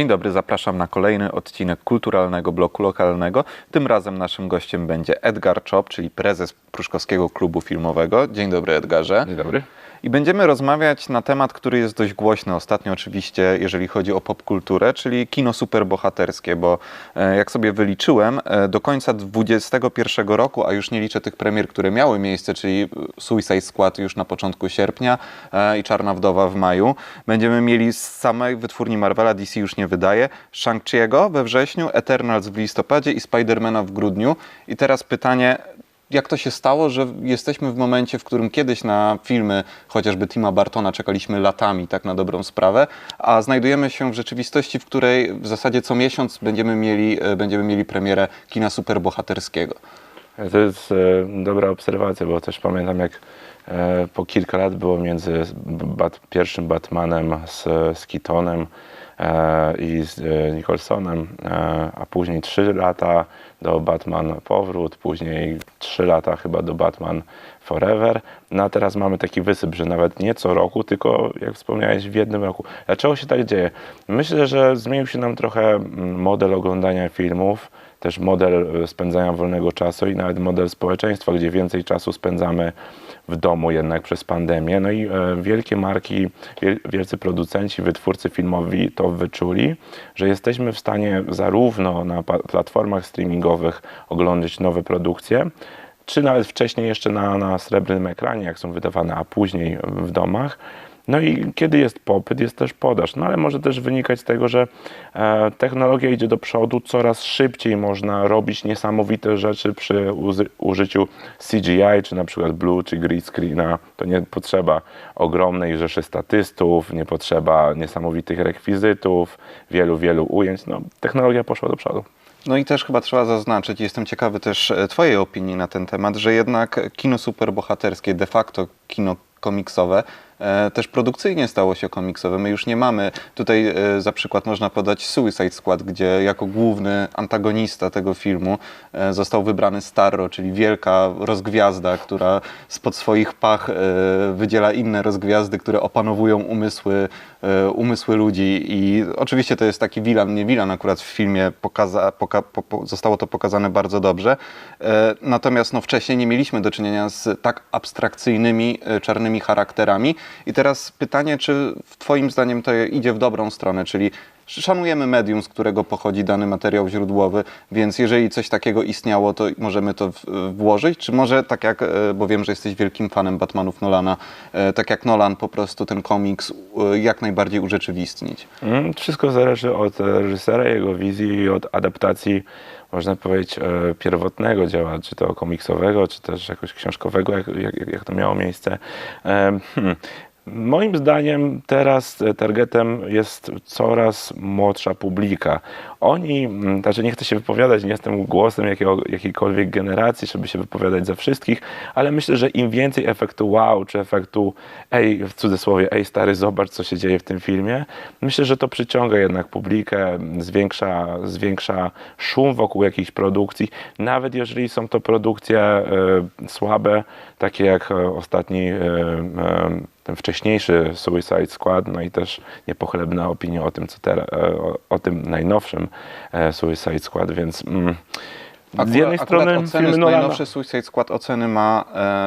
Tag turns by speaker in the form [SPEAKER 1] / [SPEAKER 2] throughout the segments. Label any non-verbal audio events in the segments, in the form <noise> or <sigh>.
[SPEAKER 1] Dzień dobry, zapraszam na kolejny odcinek kulturalnego bloku lokalnego. Tym razem naszym gościem będzie Edgar Czop, czyli prezes Pruszkowskiego Klubu Filmowego. Dzień dobry, Edgarze.
[SPEAKER 2] Dzień dobry.
[SPEAKER 1] I będziemy rozmawiać na temat, który jest dość głośny ostatnio, oczywiście, jeżeli chodzi o popkulturę, czyli kino superbohaterskie, bo e, jak sobie wyliczyłem, e, do końca 2021 roku, a już nie liczę tych premier, które miały miejsce, czyli Suicide Squad już na początku sierpnia e, i Czarna Wdowa w maju, będziemy mieli z samej wytwórni Marvela, DC już nie wydaje, Shang-Chi'ego we wrześniu, Eternals w listopadzie i Spidermana w grudniu. I teraz pytanie, jak to się stało, że jesteśmy w momencie, w którym kiedyś na filmy chociażby Tima Bartona czekaliśmy latami, tak na dobrą sprawę, a znajdujemy się w rzeczywistości, w której w zasadzie co miesiąc będziemy mieli, e, będziemy mieli premierę kina superbohaterskiego.
[SPEAKER 2] To jest e, dobra obserwacja, bo też pamiętam jak e, po kilka lat było między bat, pierwszym Batmanem z, z Keatonem e, i z e, Nicholsonem, e, a później trzy lata do Batman Powrót, później trzy lata chyba do Batman Forever. No a teraz mamy taki wysyp, że nawet nie co roku, tylko jak wspomniałeś w jednym roku. Dlaczego się tak dzieje? Myślę, że zmienił się nam trochę mm, model oglądania filmów, też model e, spędzania wolnego czasu i nawet model społeczeństwa, gdzie więcej czasu spędzamy w domu jednak przez pandemię. No i e, wielkie marki, wiel, wielcy producenci, wytwórcy filmowi to wyczuli, że jesteśmy w stanie zarówno na platformach streamingowych oglądać nowe produkcje, czy nawet wcześniej jeszcze na, na srebrnym ekranie, jak są wydawane, a później w domach. No i kiedy jest popyt, jest też podaż. No ale może też wynikać z tego, że e, technologia idzie do przodu, coraz szybciej można robić niesamowite rzeczy przy użyciu CGI, czy na przykład blue, czy green screena. To nie potrzeba ogromnej rzeszy statystów, nie potrzeba niesamowitych rekwizytów, wielu, wielu ujęć. No, technologia poszła do przodu.
[SPEAKER 1] No i też chyba trzeba zaznaczyć, jestem ciekawy też e, Twojej opinii na ten temat, że jednak kino superbohaterskie, de facto kino komiksowe, też produkcyjnie stało się komiksowe. My już nie mamy, tutaj e, za przykład można podać Suicide Squad, gdzie jako główny antagonista tego filmu e, został wybrany Starro, czyli wielka rozgwiazda, która spod swoich pach e, wydziela inne rozgwiazdy, które opanowują umysły, e, umysły ludzi i oczywiście to jest taki wilan, nie wilan akurat w filmie pokaza, poka, po, po, zostało to pokazane bardzo dobrze. E, Natomiast no, wcześniej nie mieliśmy do czynienia z tak abstrakcyjnymi, e, czarnymi charakterami. I teraz pytanie, czy Twoim zdaniem to idzie w dobrą stronę, czyli szanujemy medium, z którego pochodzi dany materiał źródłowy, więc jeżeli coś takiego istniało, to możemy to w, włożyć, czy może tak jak, e, bo wiem, że jesteś wielkim fanem Batmanów Nolana, e, tak jak Nolan po prostu ten komiks e, jak najbardziej urzeczywistnić.
[SPEAKER 2] Mm, Wszystko zależy od e, reżysera, jego wizji i od adaptacji, można powiedzieć, e, pierwotnego dzieła, czy to komiksowego, czy też jakoś książkowego, jak, jak, jak to miało miejsce. Hmm. Moim zdaniem teraz e, targetem jest coraz młodsza publika. Oni, mm, znaczy nie chcę się wypowiadać, nie jestem głosem jakiego, jakiejkolwiek generacji, żeby się wypowiadać za wszystkich, ale myślę, że im więcej efektu wow, czy efektu ej, w cudzysłowie, ej stary, zobacz co się dzieje w tym filmie, myślę, że to przyciąga jednak publikę, zwiększa, zwiększa szum wokół jakichś produkcji, nawet jeżeli są to produkcje e, słabe, takie jak e, ostatni e, e, ten wcześniejszy Suicide Squad, no i też niepochlebne opinie o tym, co teraz, o, o tym najnowszym e, Suicide Skład, więc mm, z jednej strony
[SPEAKER 1] oceny z
[SPEAKER 2] Nolana,
[SPEAKER 1] najnowszy Suicide Squad oceny ma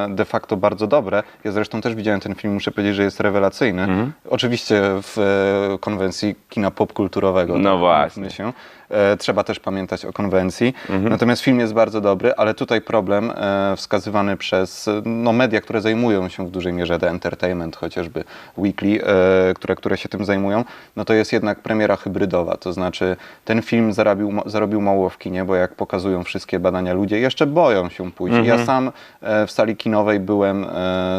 [SPEAKER 1] e, de facto bardzo dobre. Ja zresztą też widziałem ten film, muszę powiedzieć, że jest rewelacyjny.
[SPEAKER 2] Mhm.
[SPEAKER 1] Oczywiście w e, konwencji kina popkulturowego.
[SPEAKER 2] No
[SPEAKER 1] tak,
[SPEAKER 2] właśnie.
[SPEAKER 1] Się. E, trzeba też pamiętać o konwencji.
[SPEAKER 2] Mhm.
[SPEAKER 1] Natomiast film jest bardzo dobry, ale tutaj problem e, wskazywany przez no, media, które zajmują się w dużej mierze The Entertainment, chociażby Weekly, e, które, które się tym zajmują, no to jest jednak premiera hybrydowa. To znaczy ten film zarobił, zarobił mało w kinie, bo jak pokazują wszystkie badania, ludzie jeszcze boją się pójść.
[SPEAKER 2] Mhm.
[SPEAKER 1] Ja sam w sali kinowej byłem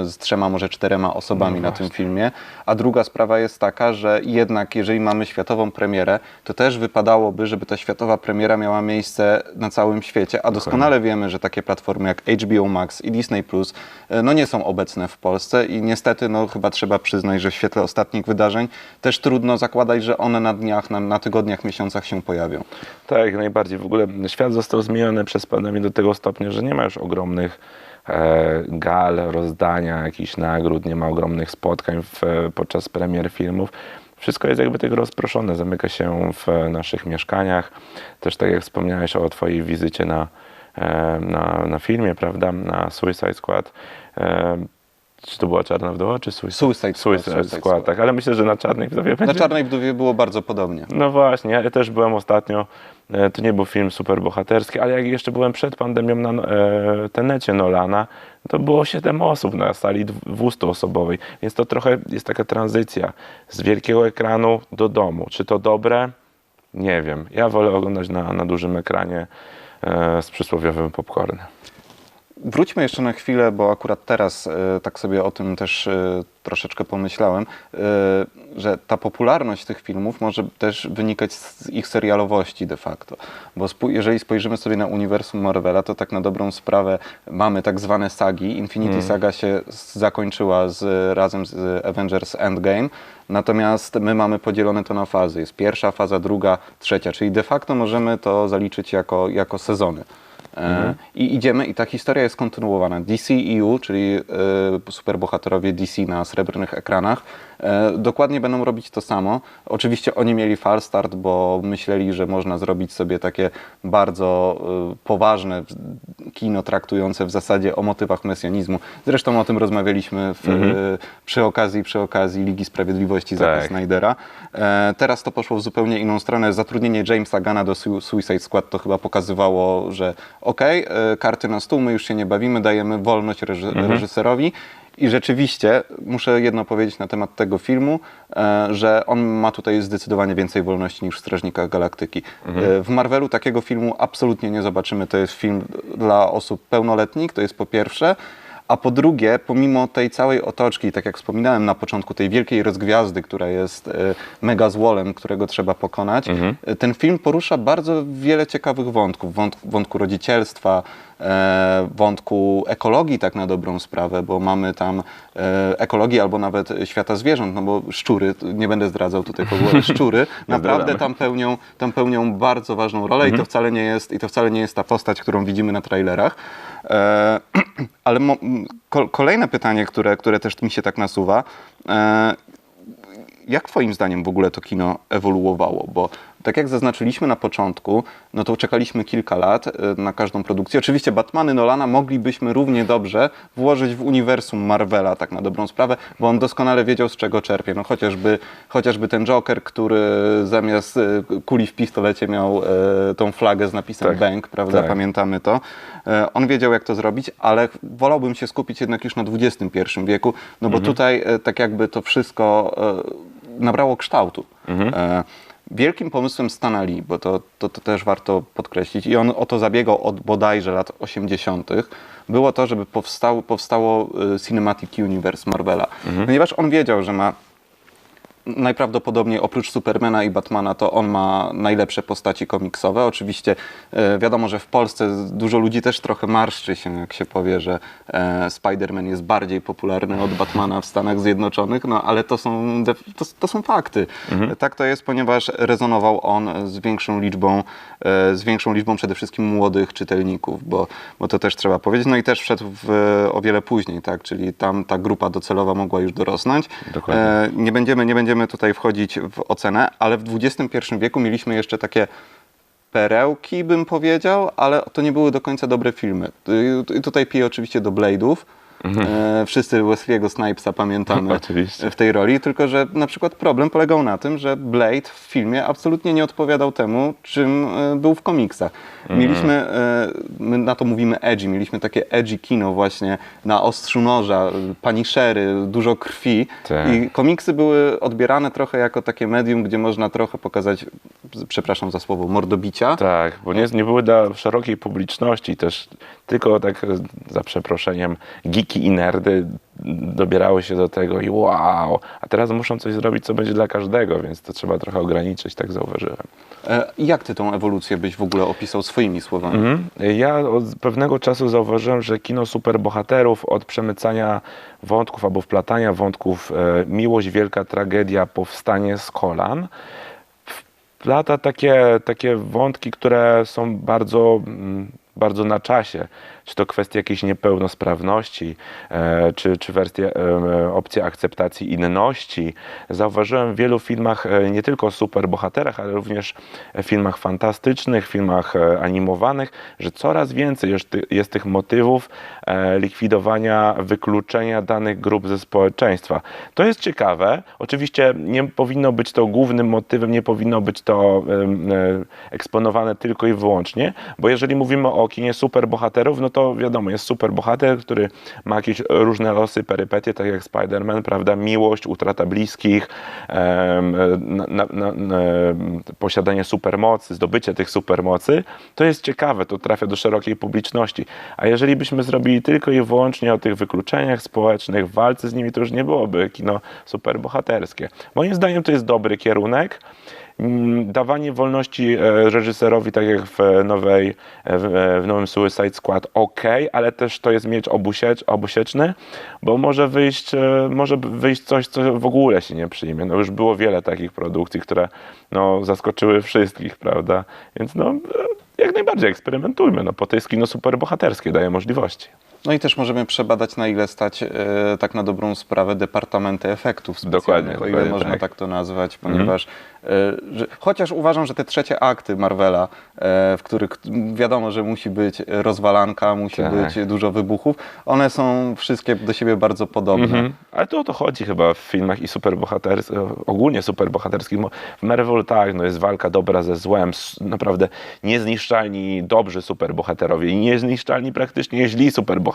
[SPEAKER 1] z trzema, może czterema osobami
[SPEAKER 2] No
[SPEAKER 1] na tym filmie. A druga sprawa jest taka, że jednak jeżeli mamy światową premierę, to też wypadałoby, żeby ta światowa premiera miała miejsce na całym świecie, a doskonale wiemy, że takie platformy jak HBO Max i Disney Plus e, no nie są obecne w Polsce i niestety no chyba trzeba przyznać, że w świetle ostatnich wydarzeń też trudno zakładać, że one na dniach, na, na tygodniach, miesiącach się pojawią.
[SPEAKER 2] Tak, jak najbardziej. W ogóle świat został zmieniony przez pandemię do tego stopnia, że nie ma już ogromnych e, gal, rozdania jakichś nagród, nie ma ogromnych spotkań w, e, podczas premier filmów. Wszystko jest jakby tego rozproszone, zamyka się w e, naszych mieszkaniach. Też tak jak wspomniałeś o twojej wizycie na, e, na, na filmie, prawda, na Suicide Squad. Czy to była Czarna Wdowa, czy Suicide,
[SPEAKER 1] Suicide
[SPEAKER 2] Suicide
[SPEAKER 1] Suicide
[SPEAKER 2] Squad, tak, ale myślę, że na Czarnej Wdowie
[SPEAKER 1] Na
[SPEAKER 2] będzie
[SPEAKER 1] Czarnej Wdowie było bardzo podobnie.
[SPEAKER 2] no właśnie, ja też byłem ostatnio, e, to nie był film super bohaterski, ale jak jeszcze byłem przed pandemią na e, Tenecie Nolana, to było 7 osób na sali 200-osobowej, więc to trochę jest taka tranzycja z wielkiego ekranu do domu. Czy to dobre? Nie wiem. Ja wolę oglądać na, na dużym ekranie e, z przysłowiowym popcornem.
[SPEAKER 1] Wróćmy jeszcze na chwilę, bo akurat teraz e, tak sobie o tym też e, troszeczkę pomyślałem, e, że ta popularność tych filmów może też wynikać z ich serialowości de facto. Bo jeżeli spojrzymy sobie na uniwersum Marvela, to tak na dobrą sprawę mamy tak zwane sagi. Infinity Saga się zakończyła z, razem z Avengers Endgame, natomiast my mamy podzielone to na fazy. Jest pierwsza faza, druga, trzecia, czyli de facto możemy to zaliczyć jako, jako sezony. E, I idziemy i ta historia jest kontynuowana. DCEU, czyli e, superbohaterowie DC na srebrnych ekranach, dokładnie będą robić to samo. Oczywiście oni mieli fal start, bo myśleli, że można zrobić sobie takie bardzo e, poważne kino traktujące w zasadzie o motywach mesjanizmu. Zresztą o tym rozmawialiśmy w, e, przy, okazji, przy okazji Ligi Sprawiedliwości Zacka
[SPEAKER 2] Tak.
[SPEAKER 1] Snydera. E, teraz to poszło w zupełnie inną stronę. Zatrudnienie Jamesa Gana do Su- Suicide Squad to chyba pokazywało, że okej, e, karty na stół, my już się nie bawimy, dajemy wolność reży- reżyserowi. I rzeczywiście muszę jedno powiedzieć na temat tego filmu, e, że on ma tutaj zdecydowanie więcej wolności niż w Strażnikach Galaktyki. E, w Marvelu takiego filmu absolutnie nie zobaczymy. To jest film dla osób pełnoletnich, to jest po pierwsze. A po drugie, pomimo tej całej otoczki, tak jak wspominałem na początku, tej wielkiej rozgwiazdy, która jest e, mega złolem, którego trzeba pokonać, e, ten film porusza bardzo wiele ciekawych wątków. Wąt, wątku rodzicielstwa, wątku ekologii tak na dobrą sprawę, bo mamy tam e, ekologię albo nawet świata zwierząt, no bo szczury, nie będę zdradzał tutaj ogóle, szczury <laughs> naprawdę tam pełnią, tam pełnią bardzo ważną rolę i, to wcale nie jest, i to wcale nie jest ta postać, którą widzimy na trailerach. E, <clears throat> ale kolejne pytanie, które, które też mi się tak nasuwa. E, jak Twoim zdaniem w ogóle to kino ewoluowało? Bo tak jak zaznaczyliśmy na początku, no to czekaliśmy kilka lat e, na każdą produkcję. Oczywiście Batmany Nolana moglibyśmy równie dobrze włożyć w uniwersum Marvela, tak na dobrą sprawę, bo on doskonale wiedział z czego czerpie. No chociażby, chociażby ten Joker, który zamiast e, kuli w pistolecie miał e, tą flagę z napisem
[SPEAKER 2] Tak.
[SPEAKER 1] Bank, prawda?
[SPEAKER 2] Tak.
[SPEAKER 1] Pamiętamy to. On wiedział, jak to zrobić, ale wolałbym się skupić jednak już na XXI wieku, no bo tutaj e, tak jakby to wszystko nabrało kształtu. E, Wielkim pomysłem Stana Lee, bo to, to, to też warto podkreślić, i on o to zabiegał od bodajże lat 80., było to, żeby powstał, powstało e, Cinematic Universe Marvela. Ponieważ on wiedział, że ma najprawdopodobniej oprócz Supermana i Batmana to on ma najlepsze postaci komiksowe. Oczywiście e, wiadomo, że w Polsce dużo ludzi też trochę marszczy się, jak się powie, że e, Spider-Man jest bardziej popularny od Batmana w Stanach Zjednoczonych, no ale to są, to, to są fakty. Tak to jest, ponieważ rezonował on z większą liczbą, e, z większą liczbą przede wszystkim młodych czytelników, bo, bo to też trzeba powiedzieć. No i też wszedł w, o wiele później, tak, czyli tam ta grupa docelowa mogła już dorosnąć.
[SPEAKER 2] Dokładnie.
[SPEAKER 1] Nie będziemy, nie będziemy tutaj wchodzić w ocenę, ale w XXI wieku mieliśmy jeszcze takie perełki, bym powiedział, ale to nie były do końca dobre filmy. Y, Tutaj piję oczywiście do Blade'ów. E, wszyscy Wesley'ego Snipesa pamiętamy
[SPEAKER 2] Oczywiście.
[SPEAKER 1] w tej roli, tylko że na przykład problem polegał na tym, że Blade w filmie absolutnie nie odpowiadał temu, czym e, był w komiksach. Mieliśmy, e, my na to mówimy edgy, mieliśmy takie edgy kino właśnie na ostrzu noża, paniszery, dużo krwi
[SPEAKER 2] Tak.
[SPEAKER 1] i komiksy były odbierane trochę jako takie medium, gdzie można trochę pokazać przepraszam za słowo, mordobicia.
[SPEAKER 2] Tak, bo nie, nie były dla szerokiej publiczności też, tylko tak za przeproszeniem geeki i nerdy dobierały się do tego i wow, a teraz muszą coś zrobić, co będzie dla każdego, więc to trzeba trochę ograniczyć, tak zauważyłem.
[SPEAKER 1] E, Jak ty tą ewolucję byś w ogóle opisał swoimi słowami?
[SPEAKER 2] Mhm. Ja od pewnego czasu zauważyłem, że kino superbohaterów od przemycania wątków albo wplatania wątków e, miłość, wielka tragedia, powstanie z kolan wplata takie, takie wątki, które są bardzo, mm, bardzo na czasie. Czy to kwestia jakiejś niepełnosprawności, e, czy, czy wersja, e, opcja akceptacji inności. Zauważyłem w wielu filmach, e, nie tylko superbohaterach, ale również filmach fantastycznych, filmach animowanych, że coraz więcej ty, jest tych motywów likwidowania, wykluczenia danych grup ze społeczeństwa. To jest ciekawe. Oczywiście nie powinno być to głównym motywem, nie powinno być to eksponowane tylko i wyłącznie, bo jeżeli mówimy o kinie superbohaterów, no to wiadomo, jest superbohater, który ma jakieś różne losy, perypetie, tak jak Spider-Man, prawda, miłość, utrata bliskich, na, na, na, posiadanie supermocy, zdobycie tych supermocy, to jest ciekawe, to trafia do szerokiej publiczności. A jeżeli byśmy zrobili tylko i wyłącznie o tych wykluczeniach społecznych, walce z nimi, to już nie byłoby kino superbohaterskie. Moim zdaniem to jest dobry kierunek. Mm, Dawanie wolności e, reżyserowi, tak jak w nowej, e, w, e, w nowym Suicide Squad, ok, ale też to jest miecz obusiecz, obusieczny, bo może wyjść, może wyjść coś, co w ogóle się nie przyjmie. No już było wiele takich produkcji, które no, zaskoczyły wszystkich, prawda? Więc no, jak najbardziej eksperymentujmy, no po to jest kino superbohaterskie, daje możliwości.
[SPEAKER 1] No i też możemy przebadać, na ile stać e, tak na dobrą sprawę departamenty efektów specjalnych,
[SPEAKER 2] Dokładnie,
[SPEAKER 1] o ile można
[SPEAKER 2] tak.
[SPEAKER 1] tak. to nazwać, ponieważ e, że, chociaż uważam, że te trzecie akty Marvela, e, w których wiadomo, że musi być rozwalanka, musi
[SPEAKER 2] Tak.
[SPEAKER 1] być dużo wybuchów, one są wszystkie do siebie bardzo podobne.
[SPEAKER 2] Mhm. Ale to o to chodzi chyba w filmach i superbohaterskich, ogólnie superbohaterskich. Mo- W Marvel tak, no jest walka dobra ze złem, naprawdę niezniszczalni dobrzy superbohaterowie i niezniszczalni praktycznie źli superbohaterowie,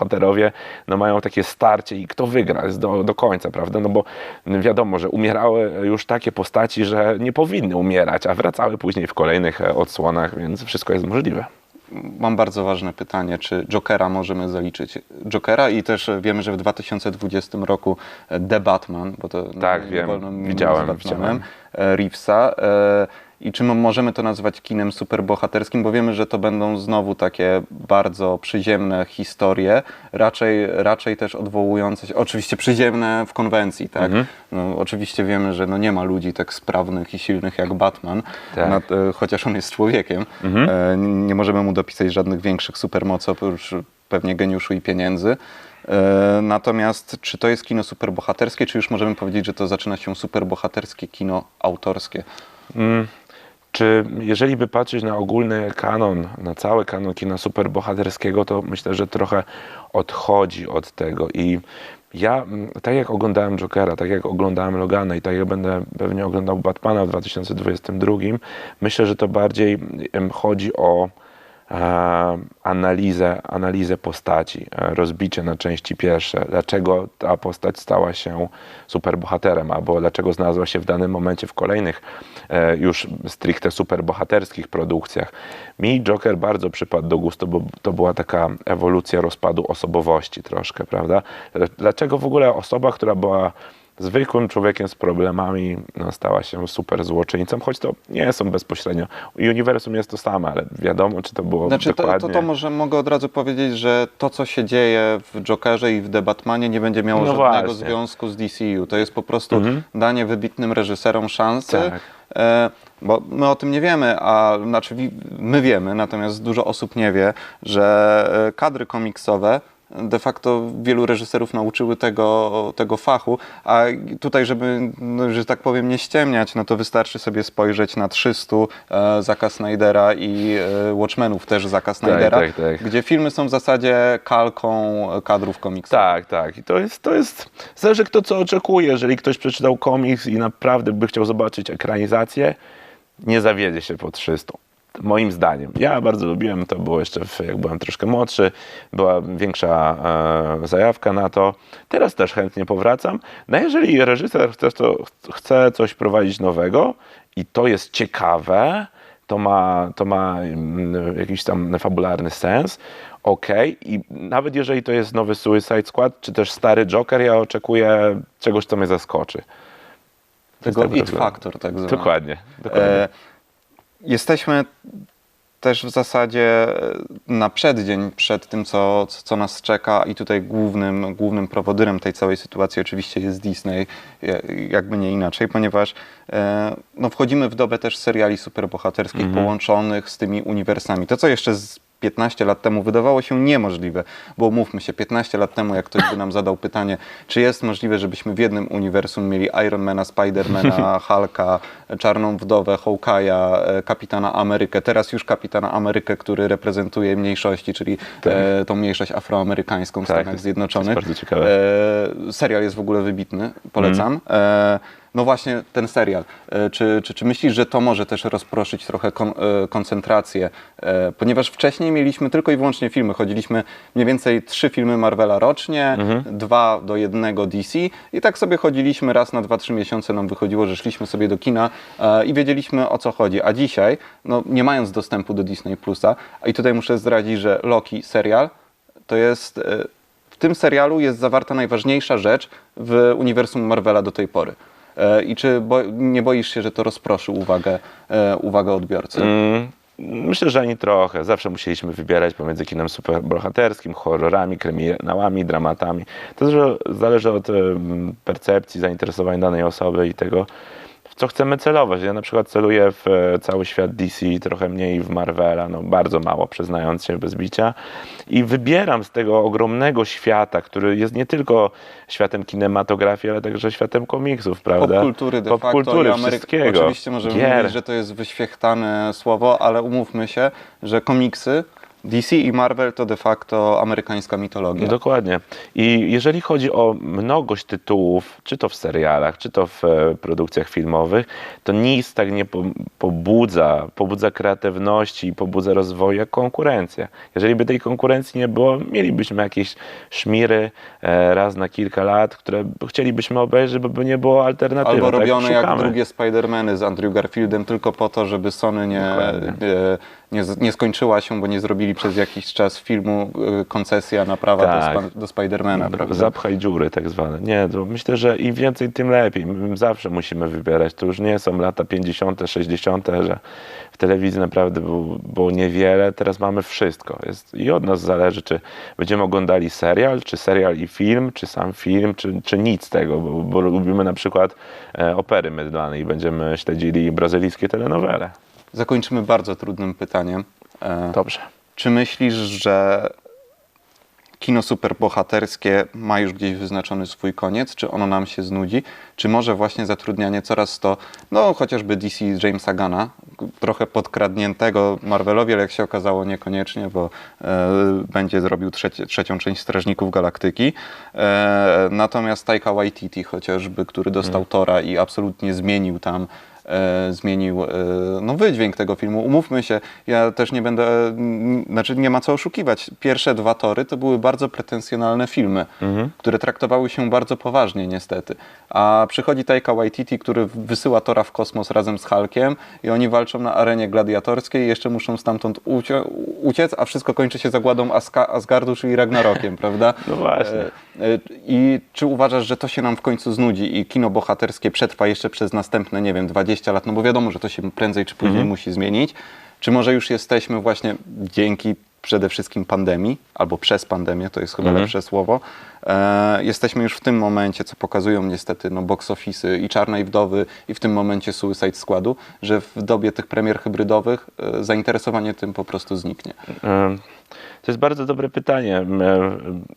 [SPEAKER 2] no mają takie starcie i kto wygra jest do, do końca, prawda? No bo wiadomo, że umierały już takie postaci, że nie powinny umierać, a wracały później w kolejnych e, odsłonach, więc wszystko jest możliwe.
[SPEAKER 1] Mam bardzo ważne pytanie, czy Jokera możemy zaliczyć? Jokera i też wiemy, że w 2020 roku The Batman, bo to
[SPEAKER 2] Tak, wiem. Widziałem,
[SPEAKER 1] Batmanem,
[SPEAKER 2] widziałem.
[SPEAKER 1] e, Reevesa. E, I czy mo- możemy to nazwać kinem superbohaterskim, bo wiemy, że to będą znowu takie bardzo przyziemne historie, raczej, raczej też odwołujące się, oczywiście przyziemne w konwencji, tak?
[SPEAKER 2] Mhm.
[SPEAKER 1] No, oczywiście wiemy, że no nie ma ludzi tak sprawnych i silnych jak Batman,
[SPEAKER 2] Tak.
[SPEAKER 1] nad- e, chociaż on jest człowiekiem. E, nie, nie możemy mu dopisać żadnych większych supermocy oprócz pewnie geniuszu i pieniędzy. E, natomiast czy to jest kino superbohaterskie, czy już możemy powiedzieć, że to zaczyna się superbohaterskie kino autorskie?
[SPEAKER 2] Mm, Czy jeżeli by patrzeć na ogólny kanon, na cały kanon kina superbohaterskiego, to myślę, że trochę odchodzi od tego. I ja, mm, tak jak oglądałem Jokera, tak jak oglądałem Logana i tak jak będę pewnie oglądał Batmana w 2022, myślę, że to bardziej chodzi o analizę, analizę postaci, rozbicie na części pierwsze, dlaczego ta postać stała się superbohaterem, albo dlaczego znalazła się w danym momencie w kolejnych e, już stricte superbohaterskich produkcjach. Mi Joker bardzo przypadł do gustu, bo to była taka ewolucja rozpadu osobowości troszkę, prawda? Dlaczego w ogóle osoba, która była zwykłym człowiekiem z problemami no, stała się super złoczyńcą, choć to nie są bezpośrednio. Uniwersum jest to samo, ale wiadomo, czy to było
[SPEAKER 1] Znaczy, to,
[SPEAKER 2] dokładnie.
[SPEAKER 1] to, to może mogę od razu powiedzieć, że to, co się dzieje w Jokerze i w The Batmanie nie będzie miało
[SPEAKER 2] No
[SPEAKER 1] żadnego
[SPEAKER 2] właśnie.
[SPEAKER 1] związku z DCU. To jest po prostu
[SPEAKER 2] Mhm.
[SPEAKER 1] danie wybitnym reżyserom szansy.
[SPEAKER 2] Tak.
[SPEAKER 1] E, bo my o tym nie wiemy, a znaczy my wiemy, natomiast dużo osób nie wie, że e, kadry komiksowe de facto wielu reżyserów nauczyły tego, tego fachu, a tutaj, żeby, no, że tak powiem, nie ściemniać, no to wystarczy sobie spojrzeć na 300 e, Zaka Snydera i e, Watchmenów też Zaka Snydera,
[SPEAKER 2] tak, tak.
[SPEAKER 1] gdzie filmy są w zasadzie kalką kadrów komiksowych.
[SPEAKER 2] Tak, tak. I to jest, to jest, zależy kto co oczekuje. Jeżeli ktoś przeczytał komiks i naprawdę by chciał zobaczyć ekranizację, nie zawiedzie się po 300. Moim zdaniem. Ja bardzo lubiłem, to było jeszcze w, jak byłem troszkę młodszy, była większa e, zajawka na to. Teraz też chętnie powracam. No jeżeli reżyser chce, to, chce coś prowadzić nowego i to jest ciekawe, to ma, to ma mm, jakiś tam fabularny sens, okej, i nawet jeżeli to jest nowy Suicide Squad, czy też stary Joker, ja oczekuję czegoś, co mnie zaskoczy.
[SPEAKER 1] Tego
[SPEAKER 2] tak
[SPEAKER 1] it factor tak zwany.
[SPEAKER 2] Dokładnie. dokładnie.
[SPEAKER 1] E, jesteśmy też w zasadzie na przeddzień przed tym, co, co nas czeka i tutaj głównym, głównym prowodyrem tej całej sytuacji oczywiście jest Disney, jakby nie inaczej, ponieważ e, no, wchodzimy w dobę też seriali superbohaterskich
[SPEAKER 2] Mhm.
[SPEAKER 1] połączonych z tymi uniwersami. To, co jeszcze z 15 lat temu wydawało się niemożliwe, bo mówmy się, 15 lat temu, jak ktoś by nam zadał pytanie, czy jest możliwe, żebyśmy w jednym uniwersum mieli Ironmana, Spidermana, <laughs> Hulka, Czarną Wdowę, Hawkeye'a, e, Kapitana Amerykę, teraz już Kapitana Amerykę, który reprezentuje mniejszości, czyli e, tą mniejszość afroamerykańską w
[SPEAKER 2] Tak,
[SPEAKER 1] Stanach Zjednoczonych.
[SPEAKER 2] to jest bardzo ciekawe.
[SPEAKER 1] E, serial jest w ogóle wybitny, polecam.
[SPEAKER 2] Mhm.
[SPEAKER 1] E, no właśnie ten serial. E, Czy, czy, czy myślisz, że to może też rozproszyć trochę kon, e, koncentrację? E, Ponieważ wcześniej mieliśmy tylko i wyłącznie filmy. Chodziliśmy mniej więcej trzy filmy Marvela rocznie,
[SPEAKER 2] Mhm.
[SPEAKER 1] dwa do jednego DC i tak sobie chodziliśmy raz na dwa, trzy miesiące nam wychodziło, że szliśmy sobie do kina i wiedzieliśmy o co chodzi. A dzisiaj, no, nie mając dostępu do Disney Plusa, i tutaj muszę zdradzić, że Loki serial to jest w tym serialu jest zawarta najważniejsza rzecz w uniwersum Marvela do tej pory. E, I czy bo, nie boisz się, że to rozproszy uwagę, e, uwagę odbiorcy?
[SPEAKER 2] Mm, Myślę, że ani trochę. Zawsze musieliśmy wybierać pomiędzy kinem superbohaterskim, horrorami, kryminałami, dramatami. To zależy, od percepcji, zainteresowań danej osoby i tego, co chcemy celować. Ja na przykład celuję w e, cały świat DC, trochę mniej w Marvela, no bardzo mało, przyznając się bez bicia. I wybieram z tego ogromnego świata, który jest nie tylko światem kinematografii, ale także światem komiksów, prawda?
[SPEAKER 1] Popkultury de facto
[SPEAKER 2] Popkultury,
[SPEAKER 1] Amery-
[SPEAKER 2] wszystkiego.
[SPEAKER 1] Oczywiście możemy
[SPEAKER 2] Gier.
[SPEAKER 1] mówić, że to jest wyświechtane słowo, ale umówmy się, że komiksy DC i Marvel to de facto amerykańska mitologia.
[SPEAKER 2] Dokładnie. I jeżeli chodzi o mnogość tytułów, czy to w serialach, czy to w e, produkcjach filmowych, to nic tak nie po, pobudza, pobudza kreatywności i pobudza rozwoju jak konkurencja. Jeżeli by tej konkurencji nie było, mielibyśmy jakieś szmiry e, raz na kilka lat, które chcielibyśmy obejrzeć, by nie było alternatywy.
[SPEAKER 1] Albo
[SPEAKER 2] tak
[SPEAKER 1] robione jak drugie Spider-Many z Andrew Garfieldem tylko po to, żeby Sony nie, nie, nie skończyła się, bo nie zrobili przez jakiś czas filmu e, koncesja na prawa
[SPEAKER 2] Tak.
[SPEAKER 1] do, spa- do Spidermana, prawda?
[SPEAKER 2] Zapchaj dziury tak zwane. Nie, myślę, że im więcej, tym lepiej. My zawsze musimy wybierać. To już nie są lata 50., 60., że w telewizji naprawdę było, było niewiele. Teraz mamy wszystko. Jest, I od nas zależy, czy będziemy oglądali serial, czy serial i film, czy sam film, czy, czy nic tego, bo, bo lubimy na przykład e, opery mydlane i będziemy śledzili brazylijskie telenowele.
[SPEAKER 1] Zakończymy bardzo trudnym pytaniem. E,
[SPEAKER 2] Dobrze.
[SPEAKER 1] Czy myślisz, że kino superbohaterskie ma już gdzieś wyznaczony swój koniec? Czy ono nam się znudzi? Czy może właśnie zatrudnianie coraz to, no chociażby DC Jamesa Gana, trochę podkradniętego Marvelowi, ale jak się okazało niekoniecznie, bo e, będzie zrobił trzecie, trzecią część Strażników Galaktyki. E, natomiast Taika Waititi chociażby, który dostał Tora i absolutnie zmienił tam e, zmienił e, no, wydźwięk tego filmu. Umówmy się, ja też nie będę, e, znaczy nie ma co oszukiwać. Pierwsze dwa tory to były bardzo pretensjonalne filmy, które traktowały się bardzo poważnie niestety. A przychodzi Taika Waititi, który wysyła Tora w kosmos razem z Hulkiem i oni walczą na arenie gladiatorskiej i jeszcze muszą stamtąd ucie- uciec, a wszystko kończy się zagładą Aska- Asgardu, czyli Ragnarokiem, <laughs> prawda?
[SPEAKER 2] No właśnie.
[SPEAKER 1] E, I czy uważasz, że to się nam w końcu znudzi i kino bohaterskie przetrwa jeszcze przez następne, nie wiem, 20 lat? No bo wiadomo, że to się prędzej czy później musi zmienić. Czy może już jesteśmy właśnie dzięki przede wszystkim pandemii, albo przez pandemię, to jest chyba lepsze słowo, e, jesteśmy już w tym momencie, co pokazują niestety no, box office'y i Czarnej Wdowy i w tym momencie Suicide Squadu, że w dobie tych premier hybrydowych e, zainteresowanie tym po prostu zniknie.
[SPEAKER 2] Ym, To jest bardzo dobre pytanie. E,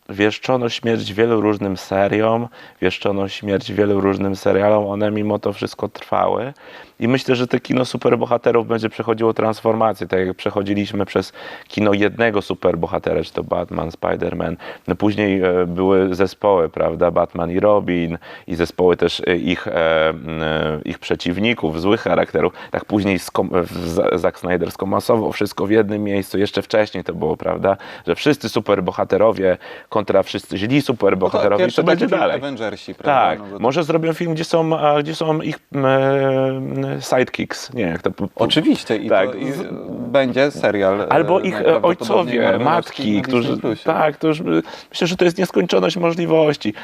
[SPEAKER 2] Wieszczono śmierć wielu różnym seriom, wieszczono śmierć wielu różnym serialom, one mimo to wszystko trwały. I myślę, że to kino superbohaterów będzie przechodziło transformację, tak jak przechodziliśmy przez kino jednego superbohatera, czy to Batman, Spider-Man. No później e, były zespoły, prawda, Batman i Robin i zespoły też e, ich, e, e, ich przeciwników, złych charakterów. Tak później skom- Zack Snyder skomasował wszystko w jednym miejscu. Jeszcze wcześniej to było, prawda, że wszyscy superbohaterowie kontra wszyscy źli
[SPEAKER 1] No
[SPEAKER 2] superbohaterowie.
[SPEAKER 1] pierwszy
[SPEAKER 2] to będzie
[SPEAKER 1] taki film
[SPEAKER 2] dalej.
[SPEAKER 1] Avengersi, prawda?
[SPEAKER 2] Tak,
[SPEAKER 1] No to-
[SPEAKER 2] może zrobią film, gdzie są, gdzie są ich e, sidekicks. Nie, jak to
[SPEAKER 1] Oczywiście i
[SPEAKER 2] Tak,
[SPEAKER 1] to i będzie serial.
[SPEAKER 2] Albo ich ojcowie, matki, którzy. Tak, to już, myślę, że to jest nieskończoność możliwości.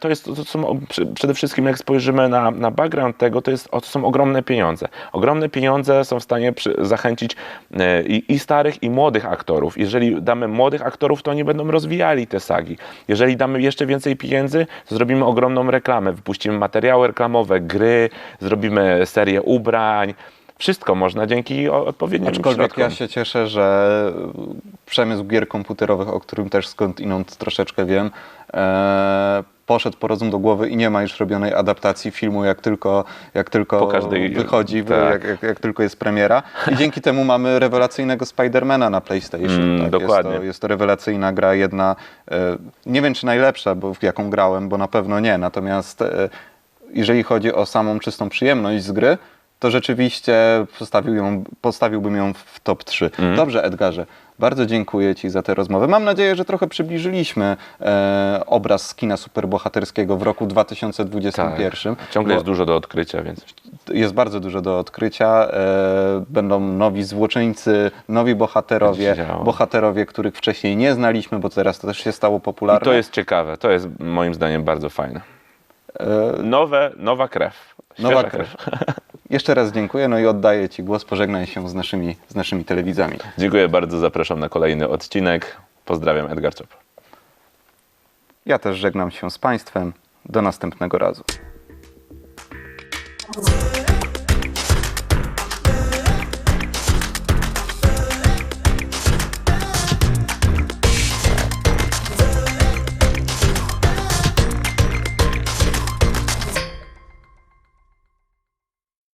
[SPEAKER 2] To jest to, są przede wszystkim, jak spojrzymy na, na background tego, to, jest, to są ogromne pieniądze. Ogromne pieniądze są w stanie przy, zachęcić e, i, i starych, i młodych aktorów. Jeżeli damy młodych aktorów, to oni będą rozwijali te sagi. Jeżeli damy jeszcze więcej pieniędzy, to zrobimy ogromną reklamę. Wypuścimy materiały reklamowe, gry, zrobimy serię ubrań. Wszystko można dzięki odpowiednim
[SPEAKER 1] Aczkolwiek
[SPEAKER 2] środkom.
[SPEAKER 1] ja się cieszę, że przemysł gier komputerowych, o którym też skądinąd troszeczkę wiem, e, poszedł po rozum do głowy i nie ma już robionej adaptacji filmu, jak tylko, jak tylko
[SPEAKER 2] każdej-
[SPEAKER 1] wychodzi,
[SPEAKER 2] tak.
[SPEAKER 1] jak, jak, jak tylko jest premiera. I dzięki temu mamy rewelacyjnego Spidermana na PlayStation.
[SPEAKER 2] Mm,
[SPEAKER 1] tak,
[SPEAKER 2] dokładnie.
[SPEAKER 1] Jest to, jest to rewelacyjna gra, jedna, e, nie wiem czy najlepsza, bo w jaką grałem, bo na pewno nie, natomiast e, jeżeli chodzi o samą czystą przyjemność z gry, to rzeczywiście postawił ją, postawiłbym ją w top 3.
[SPEAKER 2] Mhm.
[SPEAKER 1] Dobrze, Edgarze, bardzo dziękuję Ci za tę rozmowę. Mam nadzieję, że trochę przybliżyliśmy e, obraz kina superbohaterskiego w roku 2021.
[SPEAKER 2] Tak. Ciągle jest dużo do odkrycia, więc
[SPEAKER 1] jest bardzo dużo do odkrycia. E, będą nowi złoczyńcy, nowi bohaterowie, bohaterowie, których wcześniej nie znaliśmy, bo teraz to też się stało
[SPEAKER 2] I
[SPEAKER 1] popularne.
[SPEAKER 2] to jest ciekawe, to jest moim zdaniem bardzo fajne.
[SPEAKER 1] E,
[SPEAKER 2] Nowe, nowa krew.
[SPEAKER 1] Nowa
[SPEAKER 2] Świeża
[SPEAKER 1] krew. <laughs> Jeszcze raz dziękuję, no i oddaję Ci głos, pożegnaj się z naszymi, z naszymi telewidzami.
[SPEAKER 2] Dziękuję bardzo, zapraszam na kolejny odcinek. Pozdrawiam, Edgar Czop.
[SPEAKER 1] Ja też żegnam się z Państwem. Do następnego razu.